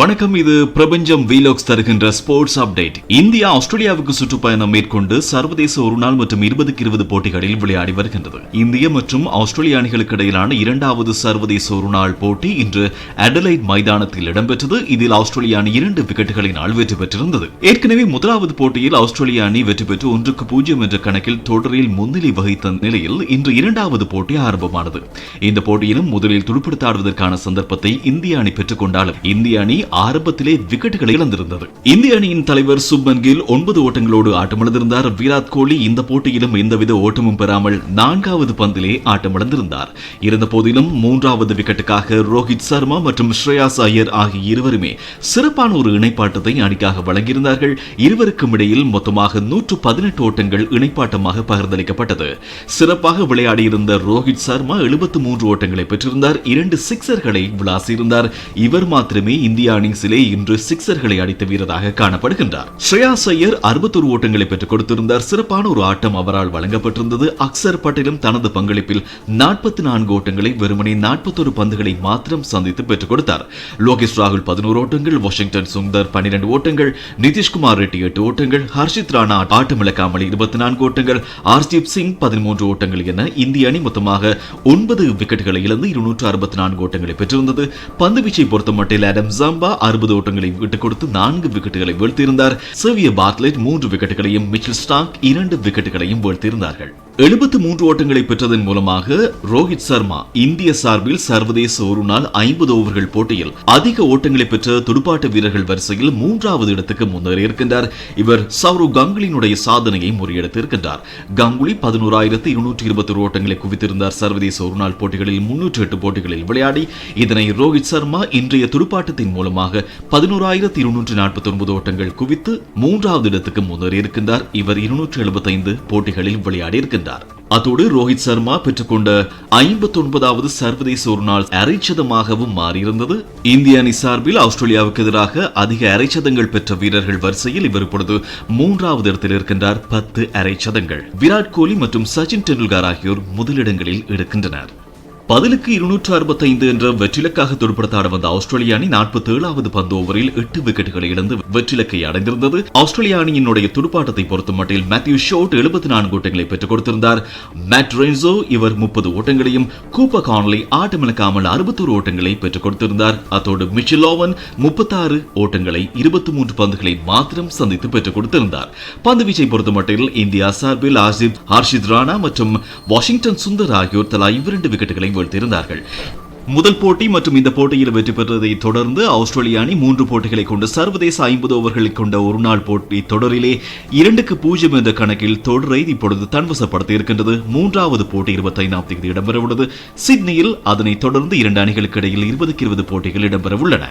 வணக்கம் இது பிரபஞ்சம் வீலாக்ஸ் தருகின்ற ஸ்போர்ட்ஸ் அப்டேட் இந்தியா ஆஸ்திரேலியாவுக்கு சுற்றுப்பயணம் மேற்கொண்டு சர்வதேச ஒருநாள் மற்றும் இருபதுக்கு இருபது போட்டிகளில் விளையாடி வருகின்றது. இந்திய மற்றும் ஆஸ்திரேலிய அணிகளுக்கு இடையிலான இரண்டாவது சர்வதேச ஒருநாள் போட்டி இன்று அடலைட் மைதானத்தில் இடம்பெற்றது. இதில் ஆஸ்திரேலிய அணி இரண்டு விக்கெட்டுகளினால் வெற்றி பெற்றிருந்தது. ஏற்கனவே முதலாவது போட்டியில் ஆஸ்திரேலிய அணி வெற்றி பெற்று ஒன்றுக்கு பூஜ்ஜியம் என்ற கணக்கில் தொடரில் முன்னிலை வகித்த நிலையில் இன்று இரண்டாவது போட்டி ஆரம்பமானது. இந்த போட்டியிலும் முதலில் துடுப்படுத்தாடுவதற்கான சந்தர்ப்பத்தை இந்திய அணி பெற்றுக் கொண்டாலும் இந்திய அணி ஆரம்பத்திலே விக்கெட்டுகளை இழந்திருந்தது. இந்திய அணியின் தலைவர் சுப்மன் கில் ஒன்பது ஓட்டங்களோடு ஆட்டமிழந்திருந்தார். விராட் கோலி இந்த போட்டியிலும் எந்தவித ஓட்டமும் பெறாமல் நான்காவது பந்திலே ஆட்டமிழந்திருந்தார். இருந்த போதிலும் மூன்றாவது விக்கெட்டுக்காக ரோஹித் சர்மா மற்றும் ஸ்ரேயாஸ் ஐயர் ஆகிய இருவருமே சிறப்பான ஒரு இணைப்பாட்டத்தை அணிக்காக வழங்கியிருந்தார்கள். இருவருக்கும் இடையில் மொத்தமாக நூற்று பதினெட்டு ஓட்டங்கள் இணைப்பாட்டமாக பகிர்ந்தளிக்கப்பட்டது. சிறப்பாக விளையாடியிருந்த ரோஹித் சர்மா எழுபத்து மூன்று ஓட்டங்களை பெற்றிருந்தார். இரண்டு சிக்சர்களை விளாசியிருந்தார். இவர் மாத்திரமே இந்தியா இன்னிங்ஸிலே இன்று சிக்சர்களை அடித்த வீரராக காணப்படுகின்றார். ஸ்ரேயா ஐயர் அறுபத்தொரு ஓட்டங்களை பெற்றுக் கொடுத்திருந்தார். சிறப்பான ஒரு ஆட்டம் அவரால் வழங்கப்பட்டிருந்தது. அக்சர் பட்டேலும் தனது பங்களிப்பில் நாற்பத்தி நான்கு ஓட்டங்களை வெறுமனே நாற்பத்தொரு பந்துகளை மாத்திரம் சந்தித்து பெற்றுக் கொடுத்தார். லோகேஷ் ராகுல் பதினோரு ஓட்டங்கள் வாஷிங்டன் சுந்தர் பன்னிரண்டு ஓட்டங்கள் நிதிஷ்குமார் ரெட்டி எட்டு ஓட்டங்கள் ஹர்ஷித் ராணா ஆட்டமிழக்காமல் இருபத்தி நான்கு ஓட்டங்கள் ஆர்ஜீப் சிங் பதிமூன்று ஓட்டங்கள் என இந்திய அணி மொத்தமாக ஒன்பது விக்கெட்டுகளை இழந்து இருநூற்று அறுபத்தி நான்கு ஓட்டங்களை பெற்றிருந்தது. பந்து வீச்சை பொறுத்தமட்டில் ஆடம் ஜாம்பா அறுபது ஓட்டங்களை விட்டுக் கொடுத்து நான்கு விக்கெட்டுகளை வீழ்த்தியிருந்தார். சேவிய பார்ட்லெட் மூன்று விக்கெட்டுகளையும் மிச்சல் ஸ்டாக் இரண்டு விக்கெட்டுகளையும் வீழ்த்தியிருந்தார்கள். எழுபத்து மூன்று ஓட்டங்களை பெற்றதன் மூலமாக ரோஹித் சர்மா இந்திய சார்பில் சர்வதேச ஒரு நாள் ஐம்பது ஓவர்கள் போட்டியில் அதிக ஓட்டங்களை பெற்ற துடுப்பாட்ட வீரர்கள் வரிசையில் மூன்றாவது இடத்துக்கு முன்னேறி இருக்கின்றார் இவர் சௌரவ் கங்குலினுடைய சாதனையை முறியடித்திருக்கின்றார். கங்குலி பதினோராயிரத்து இருநூற்றி இருபத்தி ஓட்டங்களை குவித்திருந்தார். சர்வதேச ஒருநாள் போட்டிகளில் முன்னூற்றி எட்டு போட்டிகளில் விளையாடி இதனை ரோஹித் சர்மா இன்றைய துடுப்பாட்டத்தின் மூலமாக பதினோராயிரத்து இருநூற்றி நாற்பத்தி ஒன்பது ஓட்டங்கள் குவித்து மூன்றாவது இடத்துக்கு முன்னேறி இருக்கின்றார் இவர் இருநூற்றி எழுபத்தைந்து போட்டிகளில் விளையாடி இருக்கின்றார் அதோடு ரோஹித் சர்மா பெற்றுக்கொண்ட ஐம்பத்தி ஒன்பதாவது சர்வதேச ஒரு நாள் அரைச்சதமாகவும் மாறியிருந்தது. இந்திய அணி சார்பில் ஆஸ்திரேலியாவுக்கு எதிராக அதிக அரைச்சதங்கள் பெற்ற வீரர்கள் வரிசையில் இவர் இப்பொழுது மூன்றாவது இடத்தில் இருக்கின்றார். பத்து அரைச்சதங்கள். விராட் கோலி மற்றும் சச்சின் டெண்டுல்கர் ஆகியோர் முதலிடங்களில் எடுக்கின்றனர் பதிலுக்கு இருநூற்று அறுபத்தைந்து என்ற வெற்றிலக்காக துடுப்படுத்தாட வந்த ஆஸ்திரேலிய அணி நாற்பத்தி ஏழாவது பந்து ஓவரில் எட்டு விக்கெட்டுகளை இழந்து வெற்றிலக்கை அடைந்திருந்தது. ஆஸ்திரேலிய அணியினுடைய துடுப்பாட்டத்தை பொறுத்த மட்டில் மேத்யூ ஷோட் எழுபத்தி நான்கு ஓட்டங்களை பெற்றுக் கொடுத்திருந்தார். மேட் ரென்சோ இவர் முப்பது ஓட்டங்களையும் கூப்ப கான்லி ஆட்டமிழக்காமல் அறுபத்தோரு ஓட்டங்களை பெற்றுக் கொடுத்திருந்தார். அத்தோடு மிச்சிலோவன் முப்பத்தாறு ஓட்டங்களை இருபத்தி மூன்று பந்துகளை மாத்திரம் சந்தித்து பெற்றுக் கொடுத்திருந்தார். பந்து வீச்சை பொறுத்த மட்டில் இந்தியா சார்பில் ஆசிப் ஹர்ஷித் ராணா மற்றும் வாஷிங்டன் சுந்தர் ஆகியோர் தலா இவ்விரண்டு விக்கெட்டுகளை வீழ்த்தியிருந்தார்கள். முதல் போட்டி மற்றும் இந்த போட்டியில் வெற்றி பெற்றதை தொடர்ந்து ஆஸ்திரேலிய அணி மூன்று போட்டிகளை கொண்டு சர்வதேச ஐம்பது ஓவர்களை கொண்ட ஒருநாள் போட்டி தொடரிலே இரண்டுக்கு பூஜ்ஜியம் என்ற கணக்கில் தொடரை இப்பொழுது தன்வசப்படுத்தி இருக்கின்றது. மூன்றாவது போட்டி இருபத்தைந்தாம் தேதி இடம்பெறவுள்ளது. சிட்னியில் அதனைத் தொடர்ந்து இரண்டு அணிகளுக்கு இடையில் இருபதுக்கு இருபது போட்டிகள் இடம்பெறவுள்ளன.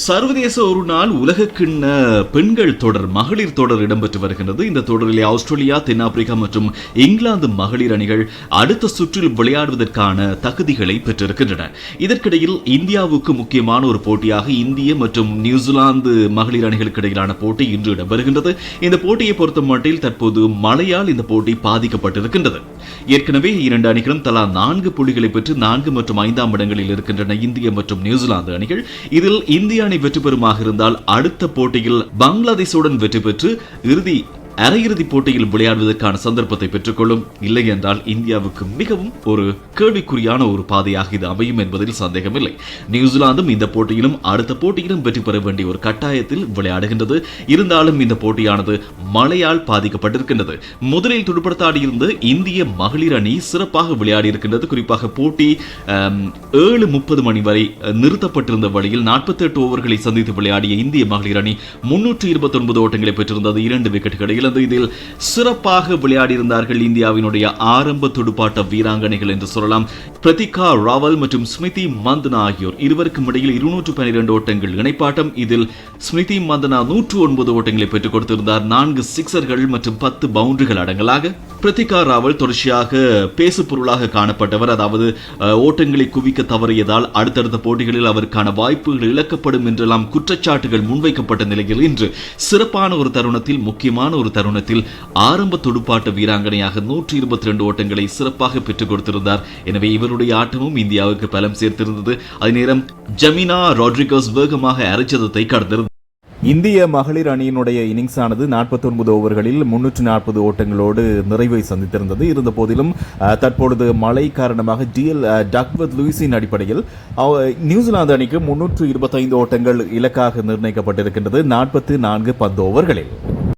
சர்வதேச ஒரு நாள் உலகக்கிண்ண பெண்கள் தொடர் மகளிர் தொடர் இடம்பெற்று வருகின்றது. இந்த தொடரில் ஆஸ்திரேலியா தென்னாப்பிரிக்கா மற்றும் இங்கிலாந்து மகளிர் அணிகள் அடுத்த சுற்றில் விளையாடுவதற்கான தகுதிகளை பெற்றிருக்கின்றன. இதற்கிடையில் இந்தியாவுக்கு முக்கியமான ஒரு போட்டியாக இந்திய மற்றும் நியூசிலாந்து மகளிர் அணிகளுக்கு இடையிலான போட்டி இன்று இடம்பெறுகின்றது. இந்த போட்டியை பொறுத்த மட்டில் தற்போது மழையால் இந்த போட்டி பாதிக்கப்பட்டிருக்கின்றது. ஏற்கனவே இரண்டு அணிகளும் தலா நான்கு புள்ளிகளை பெற்று நான்கு மற்றும் ஐந்தாம் இடங்களில் இருக்கின்றன இந்திய மற்றும் நியூசிலாந்து அணிகள். இதில் இந்திய அணி வெற்றி பெறுமாக இருந்தால் அடுத்த போட்டியில் பங்களாதேஷுடன் வெற்றி பெற்று இறுதி அரையிறுதிப் போட்டியில் விளையாடுவதற்கான சந்தர்ப்பத்தை பெற்றுக்கொள்ளும். இல்லை என்றால் இந்தியாவுக்கு மிகவும் ஒரு கேள்விக்குறியான ஒரு பாதையாக இது அமையும் என்பதில் சந்தேகமில்லை. நியூசிலாந்தும் இந்த போட்டியிலும் அடுத்த போட்டியிலும் வெற்றி பெற வேண்டிய ஒரு கட்டாயத்தில் விளையாடுகின்றது. இருந்தாலும் இந்த போட்டியானது மழையால் பாதிக்கப்பட்டிருக்கின்றது. முதலில் துடுப்படுத்தாடியிருந்த இந்திய மகளிர் அணி சிறப்பாக விளையாடி இருக்கின்றது குறிப்பாக போட்டி ஏழு முப்பது மணி வரை நிறுத்தப்பட்டிருந்த வழியில் நாற்பத்தி எட்டு ஓவர்களை சந்தித்து விளையாடிய இந்திய மகளிர் அணி முன்னூற்றி இருபத்தி ஒன்பது ஓட்டங்களை பெற்றிருந்தது. இரண்டு விக்கெட்டுகளில் இழந்து இதில் சிறப்பாக விளையாடியிருந்தார்கள் இந்தியாவினுடைய ஆரம்ப துடுப்பாட்ட வீராங்கனைகள் என்று சொல்லலாம். பிரதிகா ராவல் மற்றும் ஸ்மிருதி மந்தனா ஆகியோர் இருவருக்கும் இடையில் இருநூற்று பன்னிரண்டு ஓட்டங்கள் இணைப்பாட்டம். இதில் ஸ்மிருதி மந்தனா நூற்று ஒன்பது ஓட்டங்களை பெற்றுக் கொடுத்திருந்தார். நான்கு சிக்சர்கள் மற்றும் பத்து பவுண்டரிகள் அடங்கலாக. பிரதிகா ராவல் தொடர்ச்சியாக பேசு பொருளாக காணப்பட்டவர். அதாவது ஓட்டங்களை குவிக்க தவறியதால் அடுத்தடுத்த போட்டிகளில் அவருக்கான வாய்ப்புகள் இழக்கப்படும் என்றெல்லாம் குற்றச்சாட்டுகள் முன்வைக்கப்பட்ட நிலையில் இன்று சிறப்பான ஒரு தருணத்தில் முக்கியமான ஒரு தருணத்தில் ஆரம்ப துடுப்பாட்ட வீராங்கனையாக நூற்றி இருபத்தி ரெண்டு ஓட்டங்களை சிறப்பாக பெற்றுக் கொடுத்திருந்தார். எனவே இவருடைய ஆட்டமும் இந்தியாவுக்கு பலம் சேர்த்திருந்தது. அதே நேரம் ஜமீனா ராட்ரிகஸ் வேகமாக அரைச்சதத்தை கடந்திருந்தது இந்திய மகளிர் அணியினுடைய இன்னிங்ஸ் ஆனது 49 ஓவர்களில் முன்னூற்று நாற்பது ஓட்டங்களோடு நிறைவை சந்தித்திருந்தது. இருந்த போதிலும் அஹ், தற்பொழுது மழை காரணமாக டிஎல் டக்வத் லூயிஸின் அடிப்படையில் நியூசிலாந்து அணிக்கு முன்னூற்று இருபத்தைந்து ஓட்டங்கள் இலக்காக நிர்ணயிக்கப்பட்டிருக்கின்றது நாற்பத்தி நான்கு பந்து ஓவர்களில்.